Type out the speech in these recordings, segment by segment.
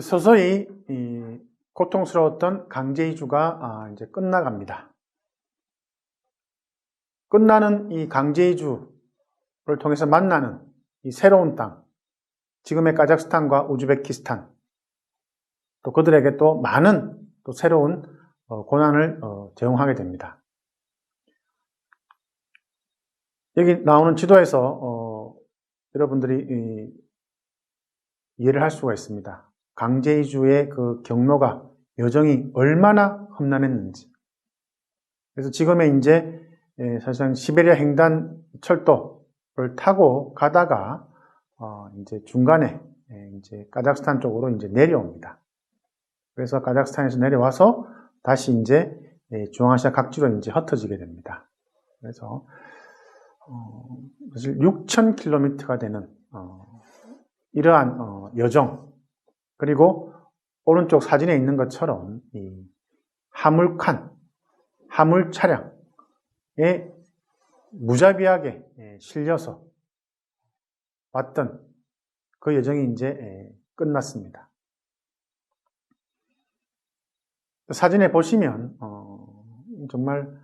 서서히 이 고통스러웠던 강제 이주가 아, 이제 끝나갑니다. 끝나는 이 강제 이주를 통해서 만나는 이 새로운 땅, 지금의 카자흐스탄과 우즈베키스탄, 또 그들에게 또 많은 또 새로운 어, 고난을 어, 제공하게 됩니다. 여기 나오는 지도에서 어, 여러분들이 이, 이해를 할 수가 있습니다. 강제 이주의 그 경로가 여정이 얼마나 험난했는지. 그래서 지금의 이제 예, 사실상 시베리아 횡단 철도를 타고 가다가 어, 이제 중간에 예, 이제 카자흐스탄 쪽으로 이제 내려옵니다. 그래서 카자흐스탄에서 내려와서 다시 이제 예, 중앙아시아 각지로 이제 흩어지게 됩니다. 그래서 어, 사실 6,000km가 되는 어, 이러한 어, 여정 그리고 오른쪽 사진에 있는 것처럼 이 화물칸, 화물 차량에 무자비하게 예, 실려서 왔던 그 여정이 이제 예, 끝났습니다. 사진에 보시면 어, 정말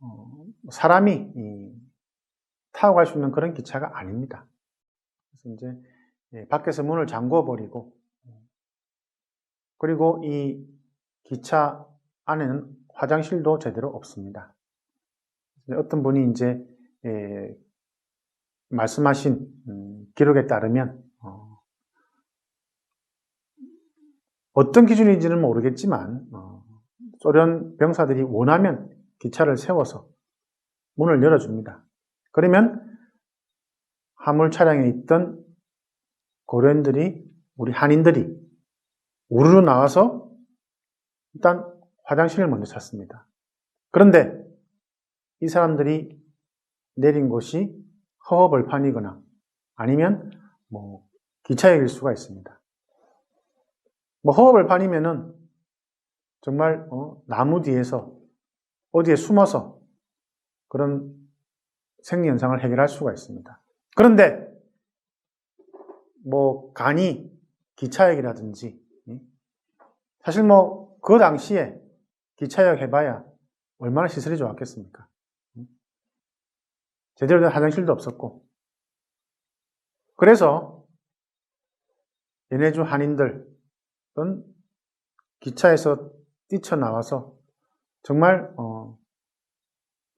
어, 사람이 이, 타고 갈 수 있는 그런 기차가 아닙니다. 그래서 이제 예, 밖에서 문을 잠궈 버리고 그리고 이 기차 안에는 화장실도 제대로 없습니다. 어떤 분이 이제 예, 말씀하신 음, 기록에 따르면 어, 떤 기준인지는 모르겠지만 어, 소련 병사들이 원하면 기차를 세워서 문을 열어줍니다. 그러면 화물 차량에 있던 고려인들이 우리 한인들이 우르르 나와서 일단 화장실을 먼저 찾습니다. 그런데 이 사람들이 내린 곳이 허허벌판이거나 아니면 뭐 기차역일 수가 있습니다. 뭐 허허벌판이면은 정말 어, 나무 뒤에서 어디에 숨어서 그런 생리 현상을 해결할 수가 있습니다. 그런데 뭐 간이 기차역이라든지 사실 뭐 그 당시에 기차역 해봐야 얼마나 시설이 좋았겠습니까? 제대로 된 화장실도 없었고 그래서 연해주 한인들은 기차에서 뛰쳐나와서 정말 어,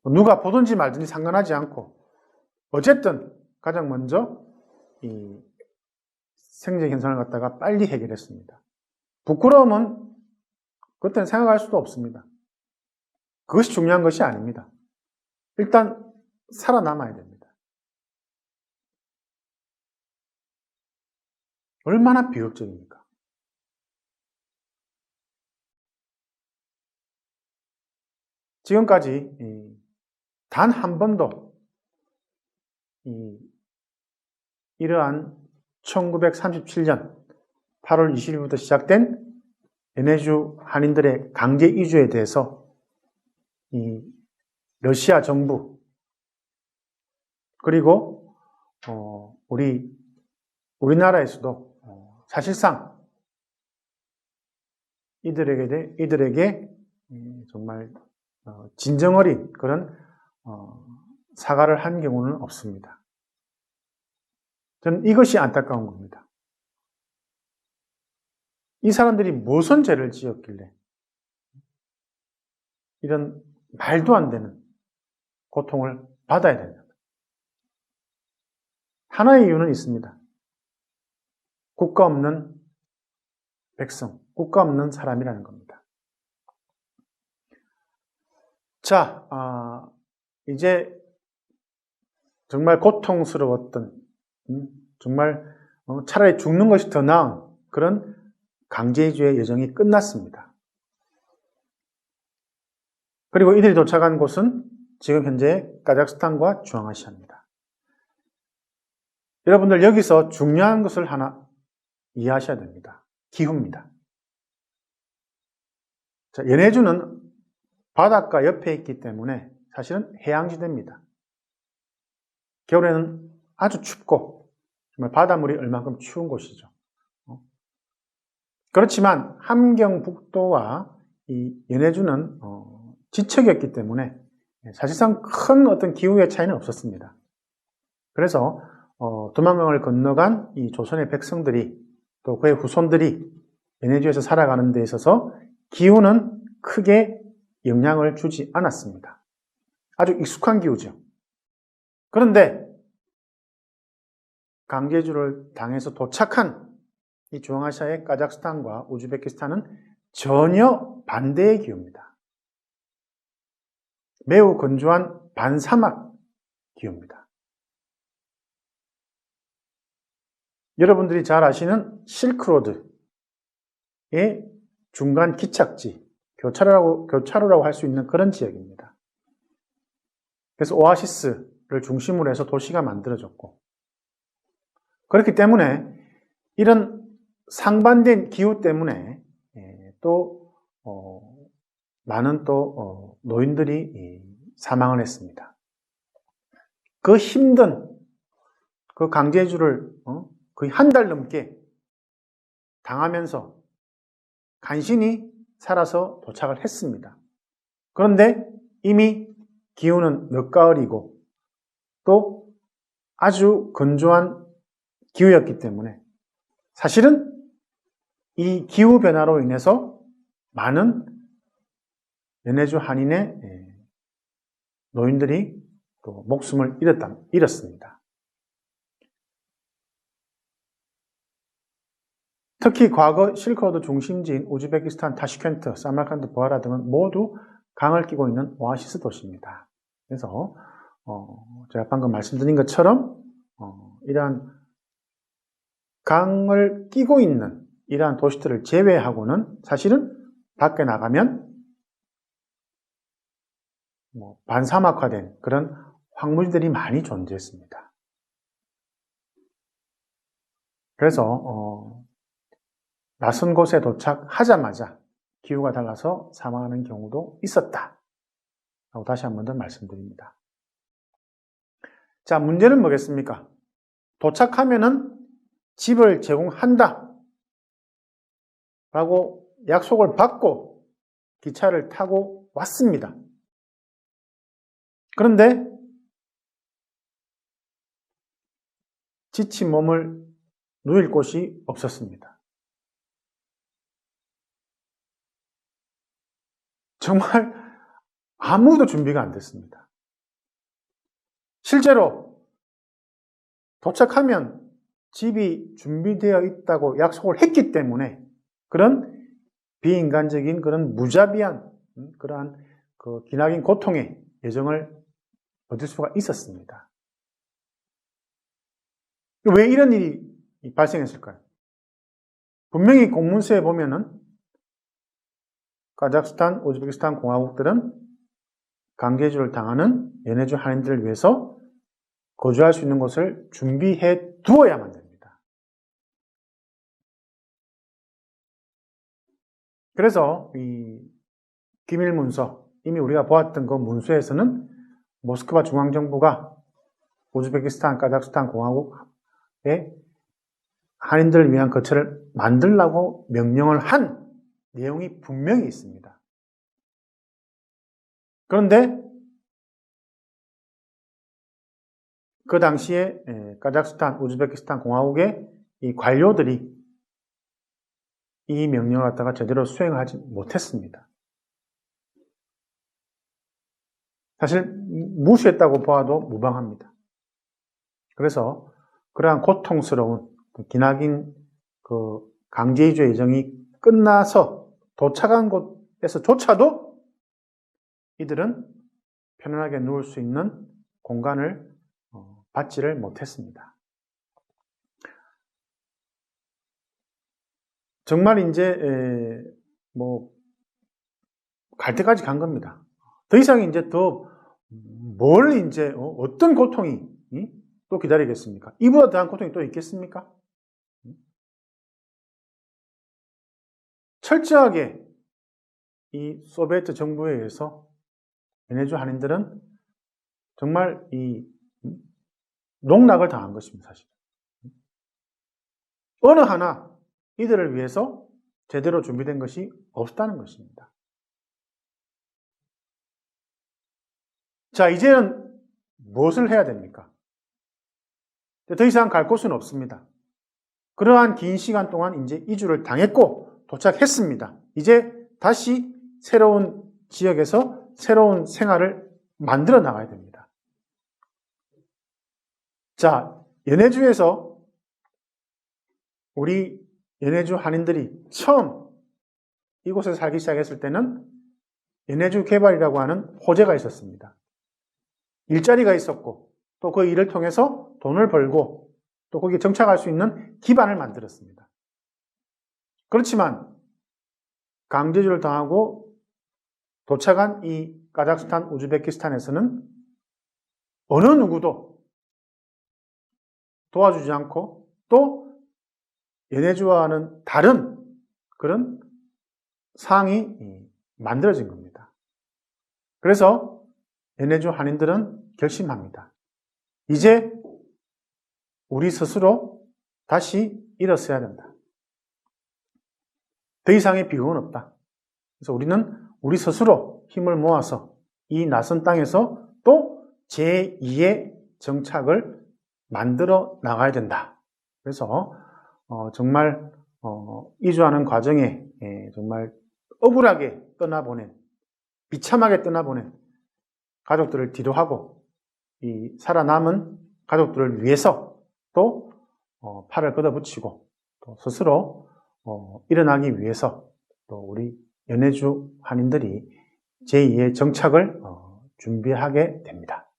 누가 보든지 말든지 상관하지 않고 어쨌든 가장 먼저 이 생제 현상을 갖다가 빨리 해결했습니다. 부끄러움은 그때는 생각할 수도 없습니다. 그것이 중요한 것이 아닙니다. 일단 살아남아야 됩니다. 얼마나 비극적입니까? 지금까지 단 한 번도 이러한 1937년 8월 20일부터 시작된 에네주 한인들의 강제 이주에 대해서 이 러시아 정부 그리고 어 우리 우리나라에서도 어 사실상 이들에게 이들에게 정말 어, 진정 어린 그런 어, 사과를 한 경우는 없습니다. 저는 이것이 안타까운 겁니다. 이 사람들이 무슨 죄를 지었길래 이런 말도 안 되는 고통을 받아야 되냐. 하나의 이유는 있습니다. 국가 없는 백성, 국가 없는 사람이라는 겁니다. 자, 아, 이제 정말 고통스러웠던, 음, 정말 어, 차라리 죽는 것이 더 나은 그런 강제주의 여정이 끝났습니다. 그리고 이들이 도착한 곳은 지금 현재 카자흐스탄과 중앙아시아입니다. 여러분들 여기서 중요한 것을 하나 이해하셔야 됩니다. 기후입니다. 자, 연해주는 바닷가 옆에 있기 때문에 사실은 해양지대입니다. 겨울에는 아주 춥고 정말 바닷물이 얼만큼 추운 곳이죠. 어? 그렇지만 함경북도와 이 연해주는 어, 지척이었기 때문에 사실상 큰 어떤 기후의 차이는 없었습니다. 그래서 어, 도망강을 건너간 이 조선의 백성들이 또 그의 후손들이 연해주에서 살아가는 데 있어서 기후는 크게 영향을 주지 않았습니다. 아주 익숙한 기후죠. 그런데 강제주를 당해서 도착한 이 중앙아시아의 카자흐스탄과 우즈베키스탄은 전혀 반대의 기후입니다. 매우 건조한 반사막 기후입니다. 여러분들이 잘 아시는 실크로드의 중간 기착지, 교차로라고, 교차로라고 할 수 있는 그런 지역입니다. 그래서 오아시스를 중심으로 해서 도시가 만들어졌고, 그렇기 때문에 이런 상반된 기후 때문에 예, 또 어, 많은 또 어, 노인들이 사망을 했습니다. 그 힘든 그 강제주를 어, 거의 한 달 넘게 당하면서 간신히 살아서 도착을 했습니다. 그런데 이미 기후는 늦가을이고 또 아주 건조한 기후였기 때문에 사실은 이 기후 변화로 인해서 많은 연해주 한인의 예, 노인들이 또 목숨을 잃었다, 잃었습니다. 특히 과거 실크로드 중심지인 우즈베키스탄, 타시켄트, 사마르칸드, 부하라 등은 모두 강을 끼고 있는 오아시스 도시입니다. 그래서 어, 제가 방금 말씀드린 것처럼 어, 이러한 강을 끼고 있는 이러한 도시들을 제외하고는 사실은 밖에 나가면 뭐 반사막화된 그런 황무지들이 많이 존재했습니다. 그래서 어, 낯선 곳에 도착하자마자 기후가 달라서 사망하는 경우도 있었다. 라고 다시 한 번 더 말씀드립니다. 자, 문제는 뭐겠습니까? 도착하면은 집을 제공한다. 라고 약속을 받고 기차를 타고 왔습니다. 그런데 지친 몸을 누일 곳이 없었습니다. 정말 아무도 준비가 안 됐습니다. 실제로 도착하면 집이 준비되어 있다고 약속을 했기 때문에 그런 비인간적인 그런 무자비한 음, 그러한 그 기나긴 고통의 예정을 얻을 수가 있었습니다. 왜 이런 일이 발생했을까요? 분명히 공문서에 보면은 카자흐스탄, 우즈베키스탄 공화국들은 강제주를 당하는 연해주 한인들을 위해서 거주할 수 있는 곳을 준비해 두어야만 그래서 이 기밀 문서, 이미 우리가 보았던 그 문서에서는 모스크바 중앙정부가 우즈베키스탄, 카자흐스탄 공화국에 한인들을 위한 거처를 만들라고 명령을 한 내용이 분명히 있습니다. 그런데 그 당시에 카자흐스탄, 우즈베키스탄 공화국의 이 관료들이 이 명령을 갖다가 제대로 수행하지 못했습니다. 사실 무시했다고 보아도 무방합니다. 그래서 그러한 고통스러운 그 기나긴 그 강제이주 예정이 끝나서 도착한 곳에서조차도 이들은 편안하게 누울 수 있는 공간을 어, 받지를 못했습니다. 정말 이제 뭐 갈 때까지 간 겁니다. 더 이상 이제 더 뭘 이제 어, 어떤 고통이 또 기다리겠습니까? 이보다 더한 고통이 또 있겠습니까? 철저하게 이 소비에트 정부에 의해서 베네주 한인들은 정말 이 농락을 당한 것입니다, 사실. 어느 하나 이들을 위해서 제대로 준비된 것이 없다는 것입니다. 자, 이제는 무엇을 해야 됩니까? 더 이상 갈 곳은 없습니다. 그러한 긴 시간 동안 이제 이주를 당했고 도착했습니다. 이제 다시 새로운 지역에서 새로운 생활을 만들어 나가야 됩니다. 자, 연해주에서 우리 연해주 한인들이 처음 이곳에 살기 시작했을 때는 연해주 개발이라고 하는 호재가 있었습니다. 일자리가 있었고 또 그 일을 통해서 돈을 벌고 또 거기에 정착할 수 있는 기반을 만들었습니다. 그렇지만 강제주를 당하고 도착한 이 카자흐스탄, 우즈베키스탄에서는 어느 누구도 도와주지 않고 또 연해주와는 다른 그런 상이 만들어진 겁니다. 그래서 연해주 한인들은 결심합니다. 이제 우리 스스로 다시 일어서야 된다. 더 이상의 비용은 없다. 그래서 우리는 우리 스스로 힘을 모아서 이 낯선 땅에서 또 제2의 정착을 만들어 나가야 된다. 그래서 어, 정말 어, 이주하는 과정에 예, 정말 억울하게 떠나보낸 비참하게 떠나보낸 가족들을 뒤로하고 이 살아남은 가족들을 위해서 또 어, 팔을 걷어붙이고 또 스스로 어, 일어나기 위해서 또 우리 연해주 한인들이 제2의 정착을 어, 준비하게 됩니다.